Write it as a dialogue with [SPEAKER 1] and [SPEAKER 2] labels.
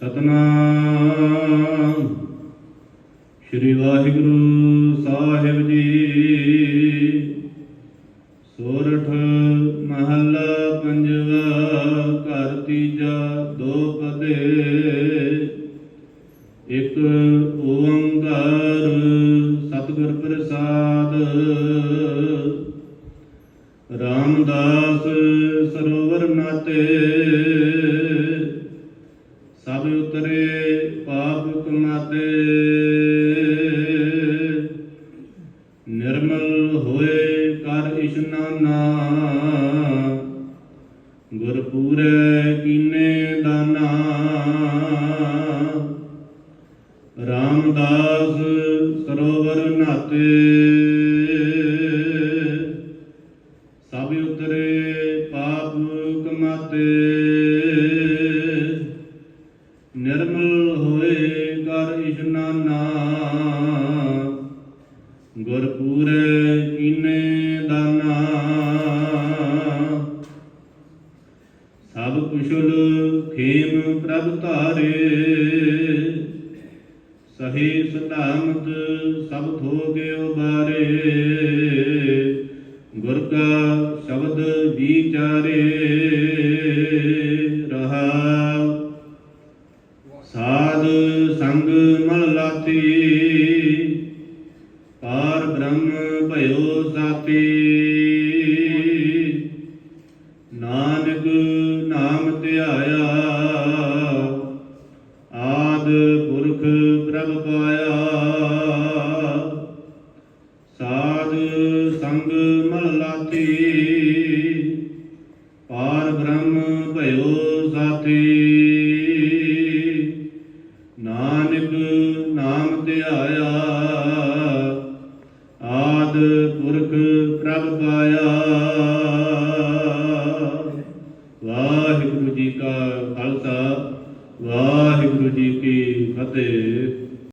[SPEAKER 1] ਸਤਨਾਮ। ਸ੍ਰੀ ਵਾਹਿਗੁਰੂ ਸਾਹਿਬ ਜੀ। ਸੋਰਠ ਮਹੱਲਾ ਪੰਜਵਾ, ਘਰ ਤੀਜਾ, ਦੋ ਪਦੇ। ਇੱਕ ਓੰਕਾਰ ਸਤਿਗੁਰ ਪ੍ਰਸਾਦ। ਰਾਮਦਾਸ ਸਰੋਵਰ ਨਾਤੇ ਸਭ ਉਤਰੇ ਪਾਪ ਕਮਾਤੇ। ਨਿਰਮਲ ਹੋਏ ਕਰ ਇਸ਼ਨਾਨਾ ਗੁਰਪੂਰੇ ਕੀਨੇ ਦਾਨਾ। ਰਾਮਦਾਸ ਸਰੋਵਰ ਨਾਤੇ। ਸਭ ਉਤਰੇ ਪਾਪ ਕਮਾਤੇ। ਨਿਰਮਲ ਹੋਏ ਕਰ ਇਸ਼ਨਾਨਾ ਗੁਰਪੂਰੇ ਕੀਨੇ ਦਾਨਾ। ਸਭ ਕੁਸ਼ਲ ਖੇਮ ਪ੍ਰਭ ਧਾਰੇ। ਸਹੀ ਸਲਾਮਤ ਸਭ ਥੋਗਿਓ ਬਾਰੇ। ਗੁਰ ਕਾ ਸ਼ਬਦ ਵਿਚਾਰੇ ਸਾਧ ਸੰਗ ਮਲ ਲਾਤੀ। ਪਾਰ ਬ੍ਰਹਮ ਭਇਓ ਸਾਤੀ ਨਾਨਕ ਨਾਮ ਧਿਆਇਆ। ਆਦ ਪੁਰਖ ਪ੍ਰਭ ਪਾਇਆ। ਸਾਧ ਸੰਗ ਮਲ ਲਾਤੀ। ਪਾਰ ਬ੍ਰਹਮ ਭਇਓ ਸਾਥੀ। ਨਾਨਕ ਨਾਮ ਧਿਆਇਆ ਆਦ ਪੁਰਖ ਪ੍ਰਭ ਪਾਇਆ। ਵਾਹਿਗੁਰੂ ਜੀ ਕਾ ਖਾਲਸਾ, ਵਾਹਿਗੁਰੂ ਜੀ ਕੀ ਫਤਿਹ।